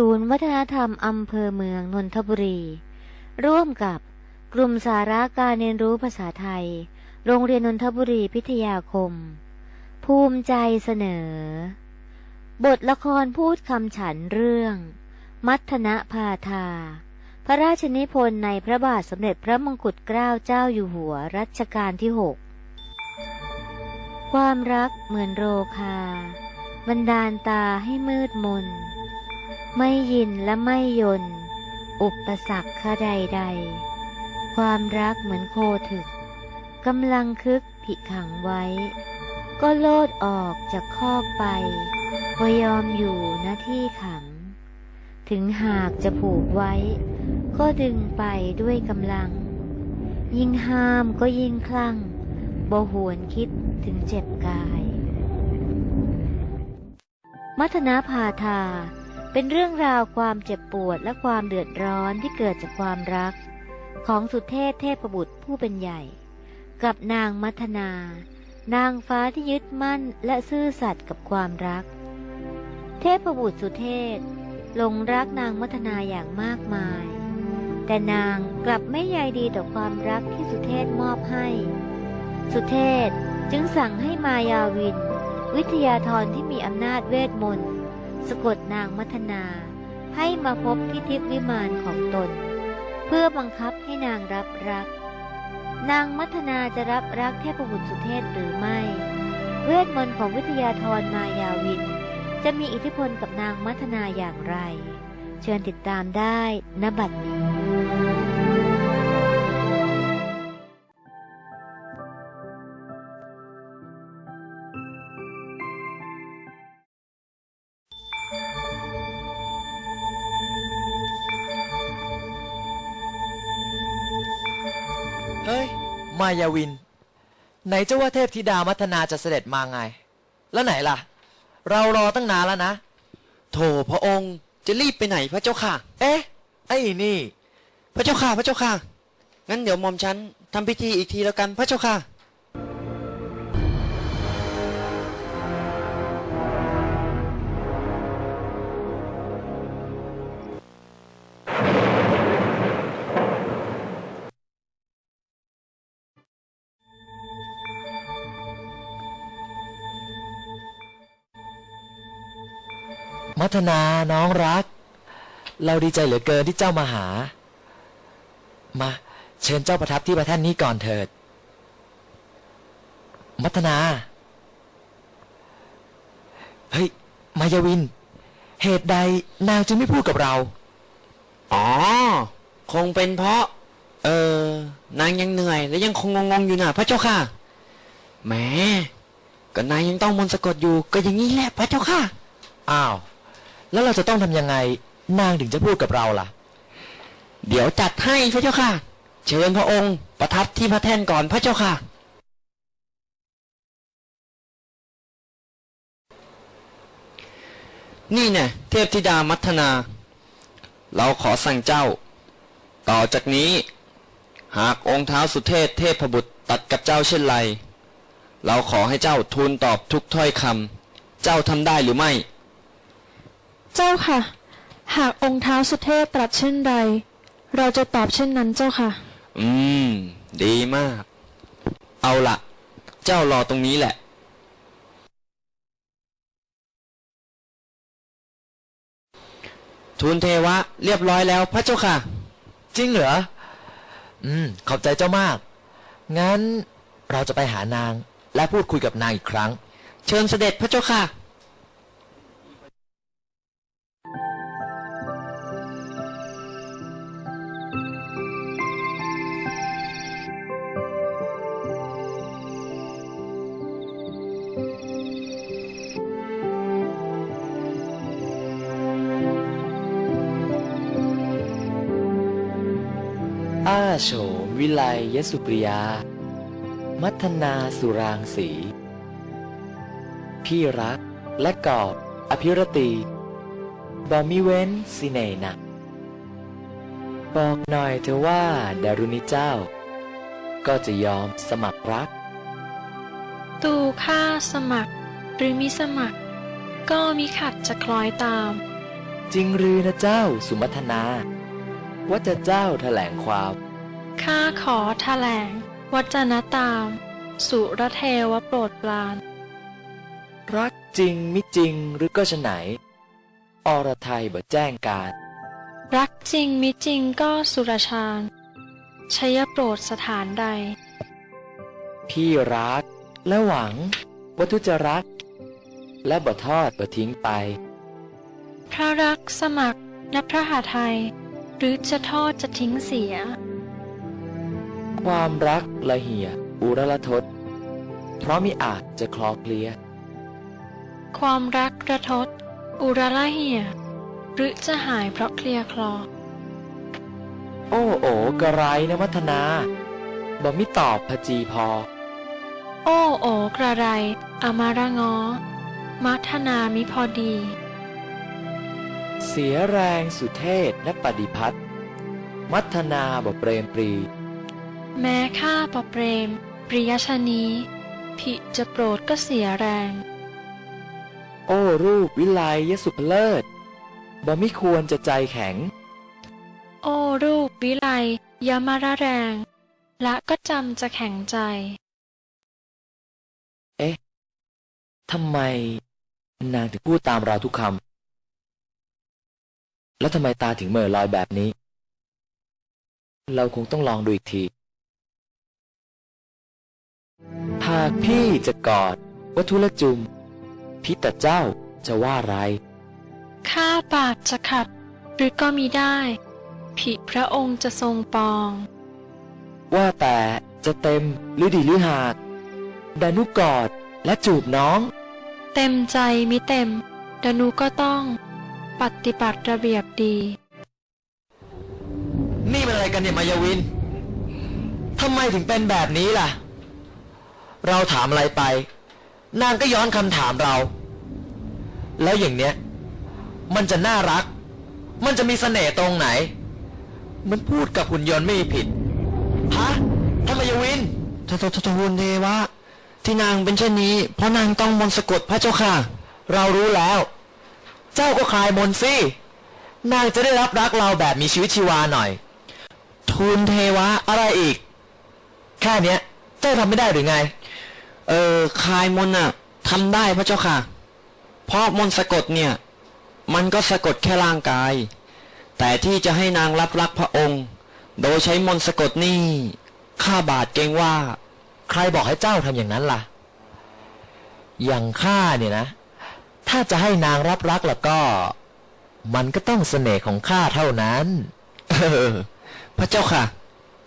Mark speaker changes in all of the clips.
Speaker 1: ศูนย์วัฒนธรรมอำเภอเมืองนนทบุรี ร่วมกับกลุ่มสาระการเรียนรู้ภาษาไทย โรงเรียนนนทบุรีพิทยาคม ภูมิใจเสนอ บทละครพูดคำฉันเรื่อง มัทนะพาทาพระราชนิพนธ์ในพระบาทสมเด็จพระมงกุฎเกล้าเจ้าอยู่หัวรัชกาลที่หกความรักเหมือนโรคา บันดาลตาให้มืดมน ไม่ยินและไม่ยน อุปสรรคขใดๆความรักเหมือนโคถึกกำลังคึกผิขังไว้ ก็โลดออกจากคอกไปว่ายอมอยู่หน้าที่ขัง ถึงหากจะผูกไว้ ก็ดึงไปด้วยกำลัง ยิ่งห้ามก็ยิ่งคลั่งบ่หวนคิดถึงเจ็บกาย มัทนาพาทา เป็นเรื่องราวความเจ็บปวดและความเดือดร้อนที่เกิดจากความรัก ของสุเทพเทพบุตรผู้เป็นใหญ่ กับนางมัทนา นางฟ้าที่ยึดมั่นและซื่อสัตย์กับความรัก เทพบุตรสุเทพหลงรักนางมัทนาอย่างมากมาย แต่นางกลับไม่ใยดีต่อความรักที่สุเทพมอบให้ สุเทพจึงสั่งให้มายาวิน วิทยาธรที่มีอำนาจเวทมนต์ สะกดนางมัทนาให้มาพบที่ทิพวิมานของตน เพื่อบังคับให้นางรับรัก นางมัทนาจะรับรักเทพบุตรสุเทพหรือไม่ เวทมนต์ของวิทยาธรมายาวิน จะมีอิทธิพลกับนางมัทนาอย่างไร เชิญติดตามได้ณบัดนี้า
Speaker 2: ยาวิน ไหนเจ้าว่าเทพธิดามัทนาจะเสด็จมาไง แล้วไหนล่ะ เรารอตั้งนานแล้วนะ
Speaker 3: โถพระองค์จะรีบไปไหนพระเจ้าค่ะ
Speaker 2: เอ๊ะ ไอ้นี่
Speaker 3: พระเจ้าค่ะ พระเจ้าค่ะ งั้นเดี๋ยวหมอมฉันทำพิธีอีกทีแล้วกันพระเจ้าค่ะ
Speaker 2: มัทนาน้องรัก เราดีใจเหลือเกินที่เจ้ามาหา มาเชิญเจ้าประทับที่พระแท่นนี้ก่อนเถิด มัทนา เฮ้ย มายาวิน เหตุใดนางจึงไม่พูดกับเรา
Speaker 3: อ๋อ คงเป็นเพราะ เออนางยังเหนื่อย และยังคงงงๆอยู่น่ะพระเจ้าค่ะ แหมก็นายยังต้องมนต์สะกดอยู่ ก็อย่างนี้แหละพระเจ้าค่ะ
Speaker 2: อ้าว แล้วเราจะต้องทำยังไง นางถึงจะพูดกับเราล่ะ
Speaker 3: เดี๋ยวจัดให้พระเจ้าค่ะ เชิญพระองค์ ประทับที่พระแท่นก่อนพระเจ้าค่ะ นี่เนี่ยเทพธิดามัทนา เราขอสั่งเจ้า ต่อจากนี้ หากองค์เท้าสุเทพเทพบุตรตัดกับเจ้าเช่นไร เราขอให้เจ้าทูลตอบทุกถ้อยคำเจ้าทำได้หรือไม่
Speaker 4: เจ้าค่ะ หากองค์เท้าสุเทพตรัสเช่นใด เราจะตอบเช่นนั้นเจ้าค่ะ
Speaker 3: อืม ดีมาก เอาละเจ้ารอตรงนี้แหละทูลเทวะ เรียบร้อยแล้วพระเจ้าค่ะ
Speaker 2: จริงเหรอ อืม ขอบใจเจ้ามาก งั้นเราจะไปหานางและพูดคุยกับนางอีกครั้ง
Speaker 3: เชิญเสด็จพระเจ้าค่ะ
Speaker 2: อาโฉมวิไลยสุปริยา มัทนาสุรางสี พี่รักและกอบ อภิรตีบอมิเว้นสิเนนะบอกหน่อยเธอว่าดารุณิเจ้า ก็จะยอมสมัครรัก
Speaker 4: ตูข้าสมัคร หรือมิสมัคร ก็มิขัดจะคล้อยตาม
Speaker 2: จริงหรือนะเจ้าสุมัทนา ว่าจะเจ้าแถลงความ
Speaker 4: ข้าขอแถลง วัจนตาม สุรเทวโปรดปราน
Speaker 2: รักจริงมิจริงหรือก็ฉะไหน อรไทยบ่แจ้งการ
Speaker 4: รักจริงมิจริงก็สุรชาญชยโปรดสถานใด
Speaker 2: พี่รัก และหวังว่าทุกจะรัก และบ่ทอดบ่ทิ้งไป
Speaker 4: พระรักสมัครและพระหาไทย หรือจะทอดจะทิ้งเสีย
Speaker 2: ความรักละเหี่ยอุรละทศเพราะมิอาจจะคลอเคลีย
Speaker 4: ความรักระทศอุระละเหียหรือจะหายเพราะเคลียร์คลอ
Speaker 2: โอ้โอกระไรนะมัทนาบ่มิตอบพจีพอ
Speaker 4: โอ้โอกระไรอามารางอ มัทนามิพอดี
Speaker 2: เสียแรงสุเทศและปฏิพัฒน์มัทนาบ่เปรมปรี
Speaker 4: แม้ข้าประเปรม ปริยชนีผิจะโปรดก็เสียแรง
Speaker 2: โอ้รูปวิไลยสุพเลิศบ่มิควรจะใจแข็ง
Speaker 4: โอ้รูปวิไลยามาระแรงและก็จำจะแข็งใจ
Speaker 2: เอ๊ะ ทำไมนางถึงพูดตามเราทุกคำ แล้วทำไมตาถึงเหม่อลอยแบบนี้ เราคงต้องลองดูอีกที หากพี่จะกอดวัตถุละจุมพิตาเจ้าจะว่าไร
Speaker 4: ข้าปากจะขัด หรือก็มีได้ ผิพระองค์จะทรงปอง
Speaker 2: ว่าแต่จะเต็มหรือดีหรือหากดานุกอดและจูบน้อง
Speaker 4: เต็มใจมิเต็ม ดนุก็ต้องปฏิบัติระเบียบดี
Speaker 3: นี่มันอะไรกันเนี่ยมายาวินทำไมถึงเป็นแบบนี้ล่ะ เราถามอะไรไป นางก็ย้อนคำถามเรา แล้วอย่างเนี้ย มันจะน่ารัก มันจะมีเสน่ห์ตรงไหน มันพูดกับหุ่นยนต์ไม่มีผิดฮะทำไมยาวินททททวุนเทวะ ที่นางเป็นเช่นนี้ เพราะนางต้องมนสะกดพระเจ้าค่ะ เรารู้แล้ว เจ้าก็คลายมนสินางจะได้รับรักเราแบบมีชีวิตชีวาหน่อย ทูลเทวะอะไรอีก แค่เนี้ย เจ้าทำไม่ได้หรือไง เออคลายมนต์น่ะทำได้พระเจ้าค่ะ เพราะมนสะกดเนี่ย มันก็สะกดแค่ร่างกาย แต่ที่จะให้นางรับรักพระองค์ โดยใช้มนสะกดนี่ข้าบาทเกรงว่า ใครบอกให้เจ้าทำอย่างนั้นล่ะ อย่างข้าเนี่ยนะ ถ้าจะให้นางรับรักแล้วก็ มันก็ต้องเสน่ห์ของข้าเท่านั้น เออ พระเจ้าค่ะ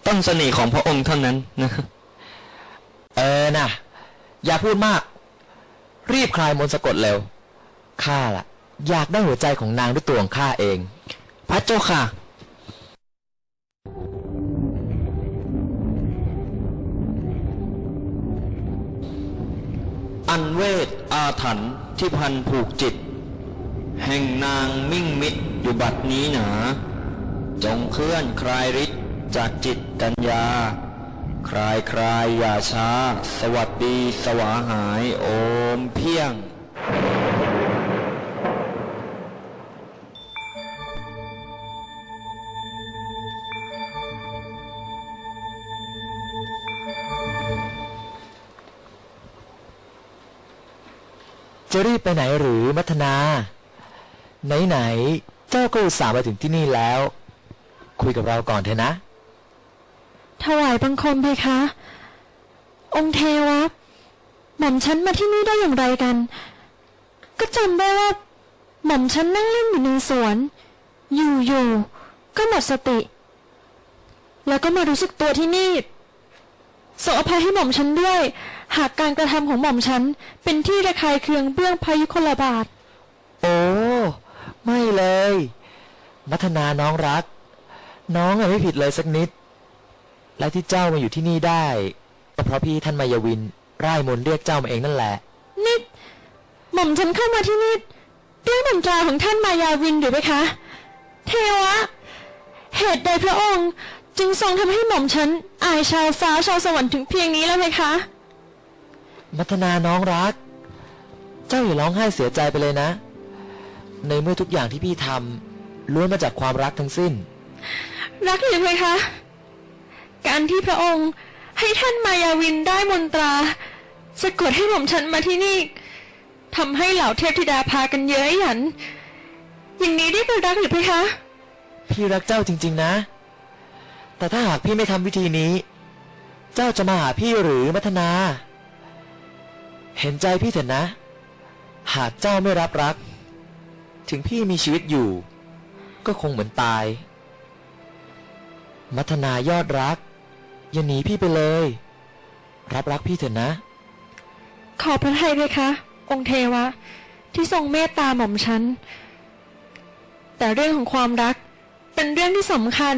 Speaker 3: ต้องเสน่ห์ของพระองค์เท่านั้นนะ เออนะอย่าพูดมาก รีบคลายมนต์สะกดเร็วข้าล่ะ อยากได้หัวใจของนางด้วยตัวของข้าเอง พระเจ้าค่ะ อันเวทอาถรรพ์ที่พันผูกจิต แห่งนางมิ่งมิตรอยู่บัดนี้หนา จงเคลื่อนคลายฤทธิ์จากจิตกัญญา คลายคลายอย่าช้า สวัสดีสวาหายโอมเพียง
Speaker 2: จะรีบไปไหนหรือมัทนา ไหนๆเจ้าก็อุตส่าห์มาถึงที่นี่แล้ว คุยกับเราก่อนเถอะนะ
Speaker 4: ถวายบังคมเพคะ องค์เทวะหม่อมฉันมาที่นี่ได้อย่างไรกัน ก็จำได้ว่า หม่อมฉันนั่งเล่นอยู่ในสวน อยู่ๆก็หมดสติ แล้วก็มารู้สึกตัวที่นี่สงอภัยให้หม่อมฉันด้วย หากการกระทำของหม่อมฉัน เป็นที่ระคายเคืองเบื้องพายุคนละบาท
Speaker 2: โอ้ ไม่เลย มัทนาน้องรัก น้องอะไม่ผิดเลยสักนิด และที่เจ้ามาอยู่ที่นี่ได้ ก็เพราะพี่ท่านมายาวินร่ายมนต์เรียกเจ้ามาเองนั่นแหละ
Speaker 4: นิด หม่อมฉันเข้ามาที่นี่ด้วยมนตราของท่านมายาวินหรือไหมคะ เทวะ เหตุใดพระองค์ จึงทรงทำให้หม่อมฉันอายชาวฟ้าชาวสวรรค์ถึงเพียงนี้แล้วไหมคะ
Speaker 2: มัทนาน้องรัก เจ้าอย่าร้องไห้เสียใจไปเลยนะ ในเมื่อทุกอย่างที่พี่ทำล้วนมาจากความรักทั้งสิ้น
Speaker 4: รักหรือไม่คะ การที่พระองค์ให้ท่านมายาวินได้มนตราสะกดให้หม่อมฉันมาที่นี่ทำให้เหล่าเทพธิดาพากันเย้ยหยัน อย่างนี้ได้เป็นรักหรือไม่คะ
Speaker 2: พี่รักเจ้าจริง ๆ นะ แต่ถ้าหากพี่ไม่ทำวิธีนี้ เจ้าจะมาหาพี่หรือมัทนา เห็นใจพี่เถอะนะ หากเจ้าไม่รับรัก ถึงพี่มีชีวิตอยู่ ก็คงเหมือนตาย มัทนายอดรัก อย่าหนีพี่ไปเลย รับรักพี่เถอะนะ
Speaker 4: ขอพระทัยเลยคะ องค์เทวะ ที่ทรงเมตตาหม่อมฉัน แต่เรื่องของความรัก เป็นเรื่องที่สำคัญ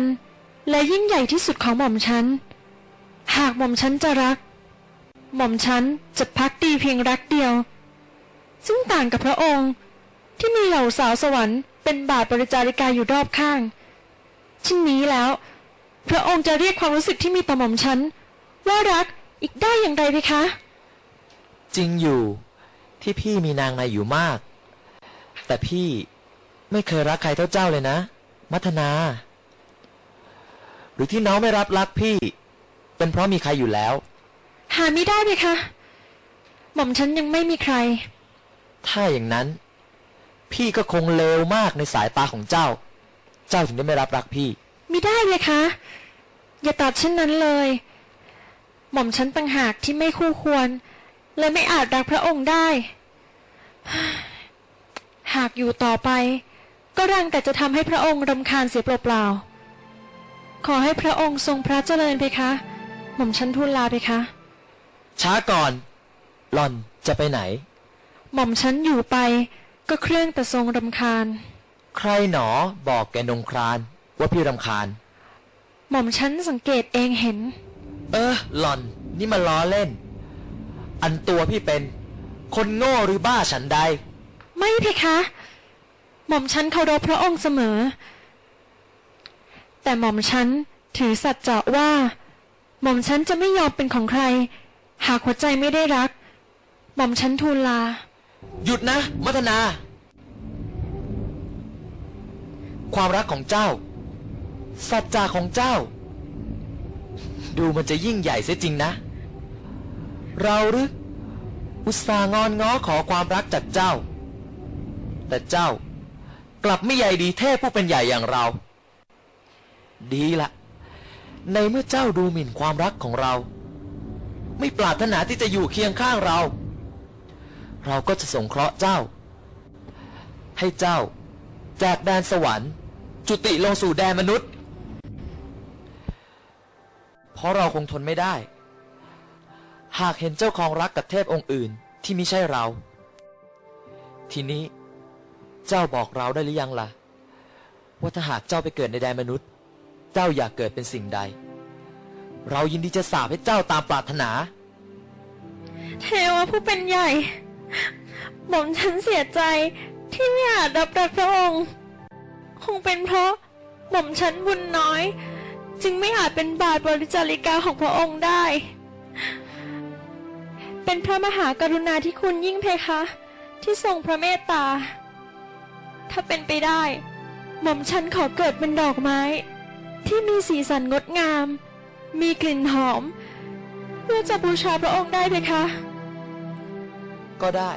Speaker 4: และยิ่งใหญ่ที่สุดของหม่อมฉัน หากหม่อมฉันจะรัก หม่อมฉันจะพักดีเพียงรักเดียว ซึ่งต่างกับพระองค์ ที่มีเหล่าสาวสวรรค์เป็นบาทบริจาริกาอยู่รอบข้างเช่นนี้แล้ว พระองค์จะเรียกความรู้สึกที่มีต่อหม่อมฉันว่ารักอีกได้อย่างไรไหมคะ
Speaker 2: จริงอยู่ที่พี่มีนางในอยู่มาก แต่พี่ไม่เคยรักใครเท่าเจ้าเลยนะ มัทนา หรือที่น้องไม่รับรักพี่ เป็นเพราะมีใครอยู่แล้ว
Speaker 4: หาไม่ได้ไหมคะ หม่อมฉันยังไม่มีใคร
Speaker 2: ถ้าอย่างนั้น พี่ก็คงเลวมากในสายตาของเจ้า เจ้าถึงได้ไม่รับรักพี่
Speaker 4: ไม่ได้เลยคะ อย่าตัดเช่นนั้นเลย หม่อมฉันต่างหากที่ไม่คู่ควร และไม่อาจรักพระองค์ได้ หากอยู่ต่อไป ก็รังแต่จะทำให้พระองค์รำคาญเสียเปล่าๆขอให้พระองค์ทรงพระเจริญไปคะ หม่อมฉันทูลลาไปคะ
Speaker 2: ช้าก่อน หล่อนจะไปไหน
Speaker 4: หม่อมฉันอยู่ไป ก็เครื่องแต่ทรงรำคาญ
Speaker 2: ใครหนอบอกแกนงครานว่าพี่รำคาญ
Speaker 4: หม่อมฉันสังเกตเองเห็น
Speaker 2: เออ หล่อนนี่มาล้อเล่น อันตัวพี่เป็น คนโง่หรือบ้าฉันใด
Speaker 4: ไม่เพคะ หม่อมฉันเคารพพระองค์เสมอ แต่หม่อมฉันถือสัจจะว่า หม่อมฉันจะไม่ยอมเป็นของใคร หากหัวใจไม่ได้รัก หม่อมฉันทูลลา
Speaker 2: หยุดนะ มัทนา ความรักของเจ้า สัจจาของเจ้า ดูมันจะยิ่งใหญ่เสียจริงนะ เราหรืออุตส่าห์งอนง้อขอความรักจากเจ้า แต่เจ้ากลับไม่ใหญ่ดีเทพผู้เป็นใหญ่อย่างเรา ดีละ ในเมื่อเจ้าดูหมิ่นความรักของเรา ไม่ปรารถนาที่จะอยู่เคียงข้างเรา เราก็จะสงเคราะห์เจ้า ให้เจ้า จากแดนสวรรค์ จุติลงสู่แดนมนุษย์ เพราะเราคงทนไม่ได้ หากเห็นเจ้าของรักกับเทพองค์อื่นที่ไม่ใช่เรา ทีนี้เจ้าบอกเราได้หรือยังล่ะ ว่าถ้าหากเจ้าไปเกิดในแดนมนุษย์ เจ้าอยากเกิดเป็นสิ่งใด เรายินดีจะสาบให้เจ้าตามปรารถนา
Speaker 4: เทวผู้เป็นใหญ่หม่อมฉันเสียใจที่ไม่อาจรับรักพระองค์ คงเป็นเพราะหม่อมฉันบุญน้อย จึงไม่อาจเป็นบาทบริจาริกาของพระองค์ได้ เป็นพระมหากรุณาธิคุณยิ่งเพคะ ที่ทรงพระเมตตา ถ้าเป็นไปได้ หม่อมฉันขอเกิดเป็นดอกไม้ ที่มีสีสันงดงาม มีกลิ่นหอม เพื่อจะบูชาพระองค์ได้เพคะ
Speaker 2: ก็ได้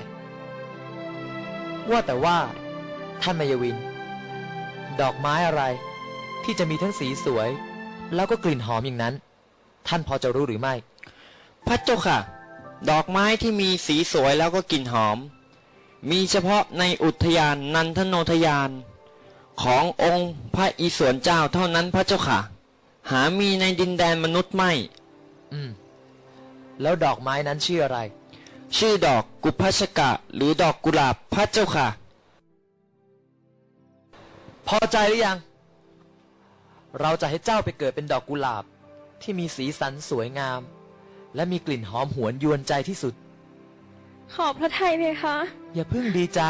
Speaker 2: ว่าแต่ว่าท่านมายวิน ดอกไม้อะไร ที่จะมีทั้งสีสวย แล้วก็กลิ่นหอมอย่างนั้น ท่านพอจะรู้หรือไม่
Speaker 3: พระเจ้าค่ะ ดอกไม้ที่มีสีสวยแล้วก็กลิ่นหอม มีเฉพาะในอุทยานนันทโนทยาน ขององค์พระอิศวรเจ้าเท่านั้นพระเจ้าค่ะ หามีในดินแดนมนุษย์ไม่
Speaker 2: อืม แล้วดอกไม้นั้นชื่ออะไร
Speaker 3: ชื่อดอกกุพัชกะ หรือดอกกุหลาบพระเจ้าค่ะ
Speaker 2: พอใจหรือยัง เราจะให้เจ้าไปเกิดเป็นดอกกุหลาบที่มีสีสันสวยงาม และมีกลิ่นหอมหวนยวนใจที่สุด
Speaker 4: ขอบพระทัยเพคะ
Speaker 2: อย่าเพิ่งดีใจ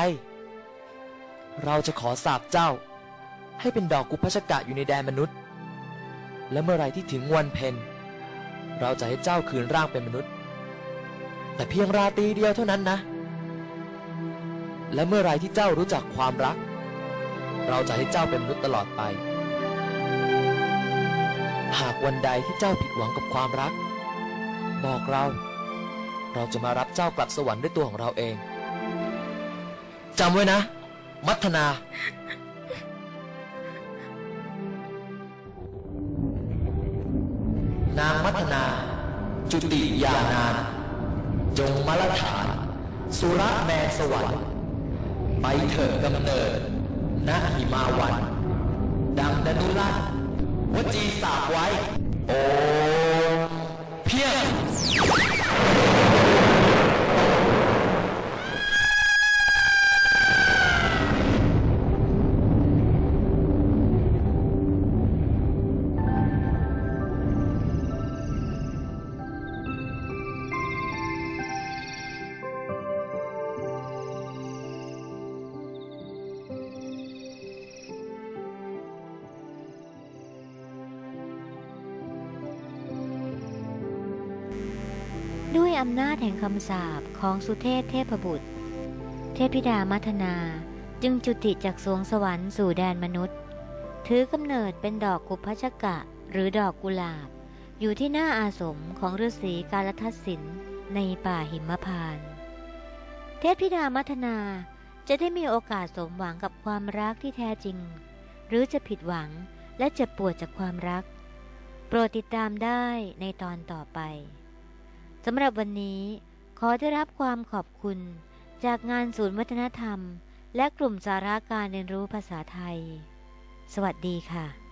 Speaker 2: เราจะขอสาบเจ้า ให้เป็นดอกกุพัชกะอยู่ในแดนมนุษย์ และเมื่อไรที่ถึงวันเพ็ญเราจะให้เจ้าคืนร่างเป็นมนุษย์ แต่เพียงราตรีเดียวเท่านั้นนะ และเมื่อไรที่เจ้ารู้จักความรัก เราจะให้เจ้าเป็นมนุษย์ตลอดไป หากวันใดที่เจ้าผิดหวังกับความรัก บอกเรา เราจะมารับเจ้ากลับสวรรค์ด้วยตัวของเราเองจำไว้นะ มัทนา นางมัทนา จุติยานาน จงมาลฐาน สุระแมนสวรรค์ไปเถิดกำเนิดณหิมาวัน ดังดนุลันวจีสาบไว้ โอเพียง
Speaker 1: อำนาจแห่งคำสาปของสุเทพเทพบุตร เทพธิดามัทนาจึงจุติจากสวงสวรรค์สู่แดนมนุษย์ ถือกำเนิดเป็นดอกกุพชกะหรือดอกกุหลาบ อยู่ที่หน้าอาสมของฤาษีกาลทัศสินในป่าหิมพานต์เทพธิดามัทนาจะได้มีโอกาสสมหวังกับความรักที่แท้จริง หรือจะผิดหวังและเจ็บปวดจากความรัก โปรดติดตามได้ในตอนต่อไป สำหรับวันนี้ขอได้รับความขอบคุณ จากงานศูนย์วัฒนธรรม และกลุ่มสาระการเรียนรู้ภาษาไทย สวัสดีค่ะ